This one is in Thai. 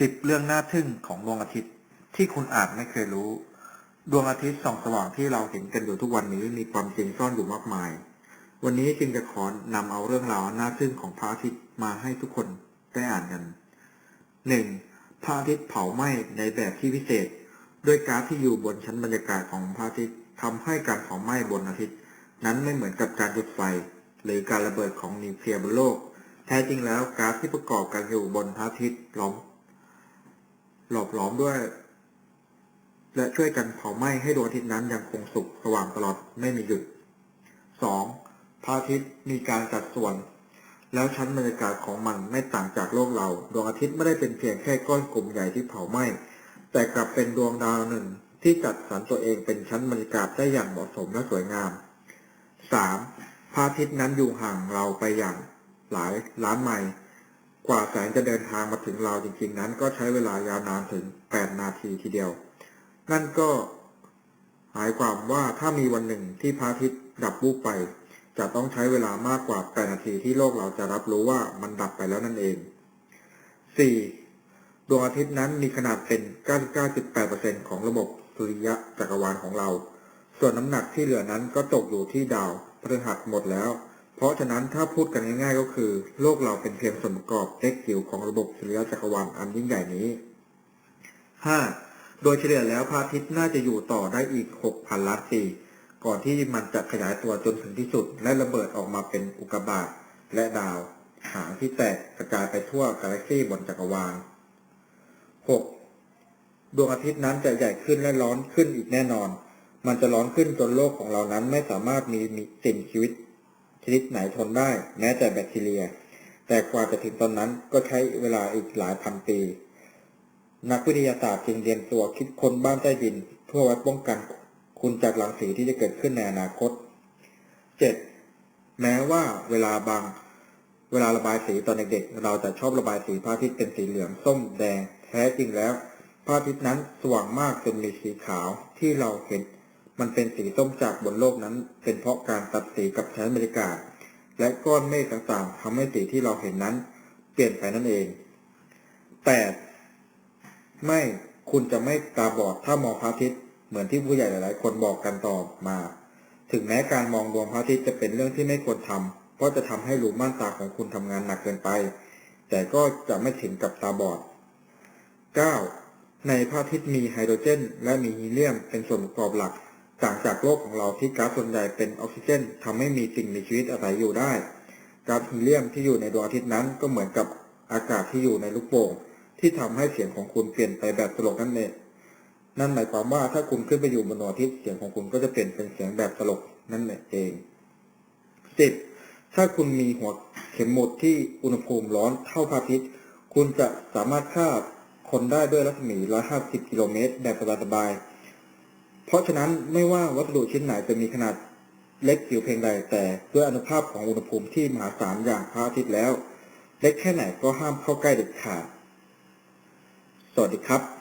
สิบเรื่องน่าทึ่งของดวงอาทิตย์ที่คุณอาจไม่เคยรู้ ดวงอาทิตย์ส่องสว่างที่เราเห็นกันอยู่ทุกวันนี้มีความจริงซ่อนอยู่มากมาย วันนี้จึงจะขอนำเอาเรื่องราวน่าทึ่งของพระอาทิตย์มาให้ทุกคนได้อ่านกันหนึ่งพระอาทิตย์เผาไหม้ในแบบที่พิเศษ ด้วยก๊าซที่อยู่บนชั้นบรรยากาศของพระอาทิตย์ทำให้การเผาไหม้บนอาทิตย์ นั้นไม่เหมือนกับการจุดไฟ หรือการระเบิดของนิวเคลียร์บนโลก แท้จริงแล้วก๊าซที่ประกอบกันอยู่บนพระอาทิตย์ล้อม หลอบล้อมด้วย และช่วยกันเผาไหม้ให้ดวงอาทิตย์นั้นยังคงสุกสว่างตลอดไม่มีหยุด 2. พระอาทิตย์มีการจัดส่วน แล้วชั้นบรรยากาศของมันไม่ต่างจากโลกเรา ดวงอาทิตย์ไม่ได้เป็นเพียงแค่ก้อนกลุ่มใหญ่ที่เผาไหม้ แต่กลับเป็นดวงดาวหนึ่งที่จัดสรรตัวเองเป็นชั้นบรรยากาศได้อย่างเหมาะสมและสวยงาม 3. พระอาทิตย์นั้นอยู่ห่างเราไปอย่างหลายล้านไมล์ กว่าแสงจะเดินทางมาถึงเราจริงๆนั้น ก็ใช้เวลายาวนานถึง 8 นาทีทีเดียว นั่นก็หมายความว่าถ้ามีวันหนึ่งที่พระอาทิตย์ดับวูบไป จะต้องใช้เวลามากกว่า 8 นาทีที่โลกเราจะรับรู้ว่ามันดับไปแล้วนั่นเอง 4. ดวงอาทิตย์นั้นมีขนาดเป็น 99.8%ของระบบสุริยะจักรวาลของเรา ส่วนน้ำหนักที่เหลือนั้นก็ตกอยู่ที่ดาวพฤหัสหมดแล้ว เพราะฉะนั้นถ้าพูดกันง่ายๆก็คือ โลกเราเป็นเพียงส่วนประกอบเล็กจิ๋วของระบบสุริยะจักรวาลอันยิ่งใหญ่นี้ 5. โดยเฉลี่ยแล้วพระอาทิตย์น่าจะอยู่ต่อได้อีก 6,000 ล้านปี ก่อนที่มันจะขยายตัวจนถึงที่สุด และระเบิดออกมาเป็นอุกกาบาตและดาวหางที่แตกกระจายไปทั่วกาแล็กซีบนจักรวาล 6. ดวงอาทิตย์นั้นจะใหญ่ขึ้นและร้อนขึ้นอีกแน่นอน มันจะร้อนขึ้นจนโลกของเรานั้นไม่สามารถมีมีสิ่งชีวิต ชนิดไหนทนได้ แม้แต่แบคทีเรีย แต่กว่าจะถึงตอนนั้นก็ใช้เวลาอีกหลายพันปี นักวิทยาศาสตร์จึงเรียนตัวคิดค้นบ้านใต้ดิน เพื่อไว้ป้องกันคุณจากรังสีที่จะเกิดขึ้นในอนาคต 7. แม้ว่าเวลาบาง เวลาระบายสีตอนเด็กๆเราจะชอบระบายสีพระอาทิตย์เป็นสีเหลืองส้มแดงแท้จริงแล้วพระอาทิตย์นั้นสว่างมากจนมีสีขาวที่เราเห็น มันเป็นสีส้มจากบนโลกนั้น เป็นเพราะการตัดสีกับชั้นบรรยากาศ และก้อนเมฆต่างๆทำให้สีที่เราเห็นนั้น เปลี่ยนไปนั่นเอง 8. ไม่คุณจะไม่ตาบอดถ้ามองพระอาทิตย์เหมือนที่ผู้ใหญ่หลายๆ คนบอกกันต่อมา ถึงแม้การมองดวงพระอาทิตย์จะเป็นเรื่องที่ไม่ควรทำเพราะจะทำให้รูม่านตาของคุณทำงานหนักเกินไป แต่ก็จะไม่ถึงกับตาบอด 9. ในพระอาทิตย์มีไฮโดรเจน และมีฮีเลียมเป็นส่วนประกอบหลัก ต่างจากโลกของเราที่ก๊าซส่วนใหญ่เป็นออกซิเจนทำให้มีสิ่งมีชีวิตอาศัยอยู่ได้ก๊าซฮีเลียมที่อยู่ในดวงอาทิตย์นั้นก็เหมือนกับอากาศที่อยู่ในลูกโป่งที่ทำให้เสียงของคุณเปลี่ยนไปแบบตลกนั่นเองนั่นหมายความว่าถ้าคุณขึ้นไปอยู่บนดวงอาทิตย์เสียงของคุณก็จะเปลี่ยนเป็นเสียงแบบตลกนั่นเอง 10. ถ้าคุณมีหัวเข็มหมุดที่อุณหภูมิร้อนเท่าพระอาทิตย์คุณจะสามารถฆ่าคนได้ด้วยรัศมี 150 กิโลเมตรแบบสบายๆ เพราะฉะนั้นไม่ว่าวัสดุชิ้นไหนจะมีขนาดเล็กจิ๋วเพียงใดแต่ด้วยอนุภาพของอุณหภูมิที่มหาศาลอย่างพระอาทิตย์แล้ว เล็กแค่ไหนก็ห้ามเข้าใกล้เด็ดขาด สวัสดีครับ